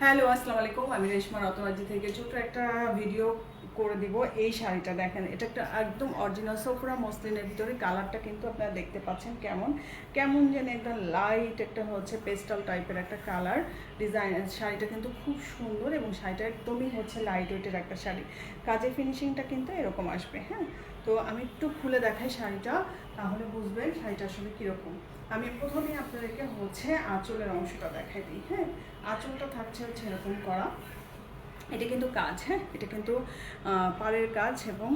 Hello আসসালামু আলাইকুম। আমি রেশমা রতনাজি থেকে ছোট একটা ভিডিও করে দিব এই শাড়িটা দেখেন, এটা একটা একদম অরিজিনাল সোফরা মসলিনের ভিতরে কালারটা কিন্তু আপনারা দেখতে পাচ্ছেন কেমন। কেমন যেন একদম লাইট একটা হচ্ছে পেস্টাল টাইপের একটা কালার ডিজাইন শাড়িটা কিন্তু খুব সুন্দর এবং শাড়িটা একদমই হচ্ছে লাইট ওয়েটের একটা শাড়ি। কাজের ফিনিশিংটা কিন্তু এরকম আসবে হ্যাঁ? তো আমি একটু খুলে দেখাই শাড়িটা, তাহলে বুঝবেন শাড়িটা আসলে কীরকম। আমি প্রথমেই আপনাদেরকে হচ্ছে আঁচলের অংশটা দেখাই দিই হ্যাঁ? আঁচলটা থাকছে হচ্ছে এরকম করা। এটা কিন্তু কাজ হ্যাঁ? এটা কিন্তু পাড়ের কাজ এবং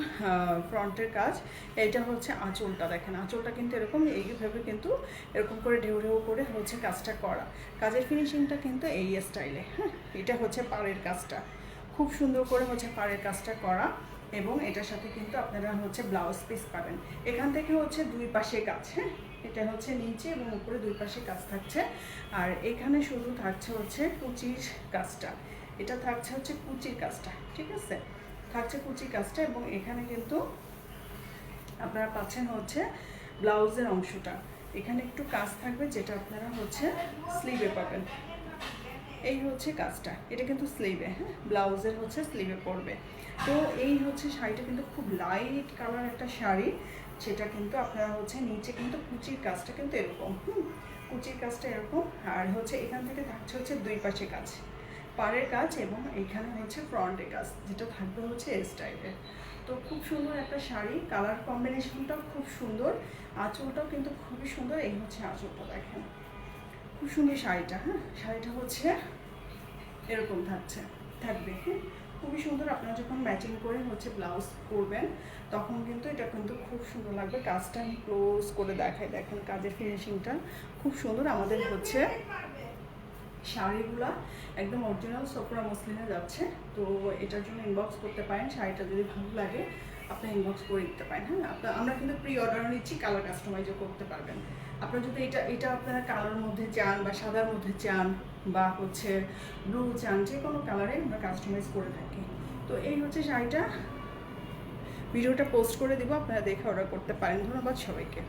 ফ্রন্টের কাজ। এইটা হচ্ছে আঁচলটা, দেখেন। আঁচলটা কিন্তু এরকম এইভাবে কিন্তু এরকম করে ঢেউ ঢেউ করে হচ্ছে কাজটা করা। কাজের ফিনিশিংটা কিন্তু এই স্টাইলে হ্যাঁ? এটা হচ্ছে পাড়ের কাজটা। খুব সুন্দর করে হচ্ছে পাড়ের কাজটা করা এবং এটার সাথে কিন্তু আপনারা হচ্ছে ব্লাউজ পিস পাবেন। এখান থেকে হচ্ছে দুই পাশে কাজ হ্যাঁ? এটা হচ্ছে নিচে এবং উপরে দুই পাশে কাজ থাকছে। আর এখানে শুধু থাকছে হচ্ছে কুচির কাজটা। এটা থাকছে হচ্ছে কুচির কাজটা, ঠিক আছে? থাকছে কুচির কাজটা এবং এখানে কিন্তু আপনারা পাচ্ছেন হচ্ছে ব্লাউজের অংশটা। এখানে একটু কাজ থাকবে যেটা আপনারা হচ্ছে স্লিভে পাবেন। এই হচ্ছে কাজটা। এটা কিন্তু স্লিভে হ্যাঁ? ব্লাউজের হচ্ছে স্লিভে পড়বে। তো এই হচ্ছে শাড়িটা কিন্তু খুব লাইট কালার একটা শাড়ি। সেটা কিন্তু আপনারা হচ্ছে নিচে কিন্তু কুচির কাজটা কিন্তু এরকম, হুম? কুচির কাজটা এরকম। আর হচ্ছে এখান থেকে থাকছে হচ্ছে দুই পাশে কাজ। পাড়ের কাজ এবং এখানে হচ্ছে ফ্রন্টের কাজ, যেটা থাকবে হচ্ছে এই স্টাইলের তো খুব সুন্দর একটা শাড়ি কালার কম্বিনেশনটাও খুব সুন্দর, আঁচলটাও কিন্তু খুবই সুন্দর, এই হচ্ছে আঁচলটা দেখেন। খুব সুন্দর শাড়িটা হ্যাঁ? শাড়িটা হচ্ছে এরকম থাকছে, থাকবে হ্যাঁ? খুবই সুন্দর আপনারা যখন ম্যাচিং করে হচ্ছে ব্লাউজ করবেন, তখন কিন্তু এটা কিন্তু খুব সুন্দর লাগবে। কাজটা আমি ক্লোজ করে দেখাই, দেখেন কাজের ফিনিশিংটা খুব সুন্দর আমাদের হচ্ছে শাড়িগুলা একদম অরিজিনাল সোপরা মসলিনে যাচ্ছে। তো এটার জন্য ইনবক্স করতে পারেন, শাড়িটা যদি ভালো লাগে, আপনি ইনবক্স করে দিতে পারেন হ্যাঁ? আপনার আমরা কিন্তু প্রি অর্ডার নিচ্ছি কালার কাস্টমাইজও করতে পারবেন। আপনারা যদি এটা এটা আপনারা কালার মধ্যে চান বা সাদার মধ্যে চান বা হচ্ছে ব্লু চান যে কোনো কালারে আমরা কাস্টমাইজ করে থাকি। তো এই হচ্ছে শাড়িটা। ভিডিওটা পোস্ট করে দিব, আপনারা দেখে অর্ডার করতে পারেন। ধন্যবাদ সবাইকে।